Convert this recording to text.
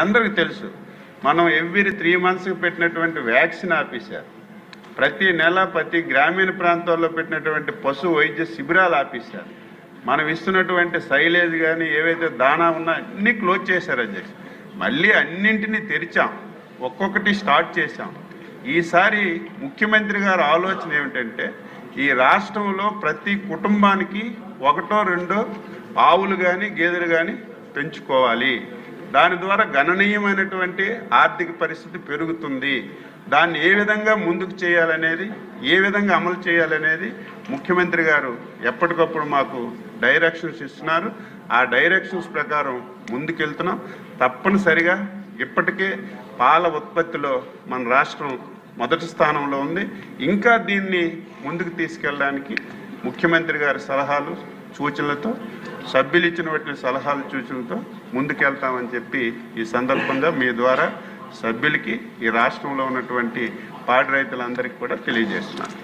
అందరికీ తెలుసు మనం ఎవ్రీ త్రీ మంత్స్కి పెట్టినటువంటి వ్యాక్సిన్ ఆపేశారు. ప్రతి నెల ప్రతి గ్రామీణ ప్రాంతాల్లో పెట్టినటువంటి పశు వైద్య శిబిరాలు ఆపేశారు. మనం ఇస్తున్నటువంటి సైలేజ్ కానీ ఏవైతే దానా ఉన్నా అన్నీ క్లోజ్ చేశారు అధ్యక్ష మళ్ళీ అన్నింటినీ తెరిచాం ఒక్కొక్కటి స్టార్ట్ చేశాం. ఈసారి ముఖ్యమంత్రి గారి ఆలోచన ఏమిటంటే ఈ రాష్ట్రంలో ప్రతి కుటుంబానికి ఒకటో రెండో ఆవులు కానీ గేదెలు కానీ పెంచుకోవాలి. దాని ద్వారా గణనీయమైనటువంటి ఆర్థిక పరిస్థితి పెరుగుతుంది. దాన్ని ఏ విధంగా ముందుకు చేయాలనేది ఏ విధంగా అమలు చేయాలనేది ముఖ్యమంత్రి గారు ఎప్పటికప్పుడు మాకు డైరెక్షన్స్ ఇస్తున్నారు. ఆ డైరెక్షన్స్ ప్రకారం ముందుకెళ్తున్నాం. తప్పనిసరిగా ఇప్పటికే పాల ఉత్పత్తిలో మన రాష్ట్రం మొదటి స్థానంలో ఉంది. ఇంకా దీన్ని ముందుకు తీసుకెళ్ళడానికి ముఖ్యమంత్రి గారి సలహాలు సూచనలతో సభ్యులు ఇచ్చినటువంటి సలహాలు సూచనలతో ముందుకెళ్తామని చెప్పి ఈ సందర్భంగా మీ ద్వారా సభ్యులకి ఈ రాష్ట్రంలో ఉన్నటువంటి పాడి రైతులందరికీ కూడా తెలియజేస్తున్నాను.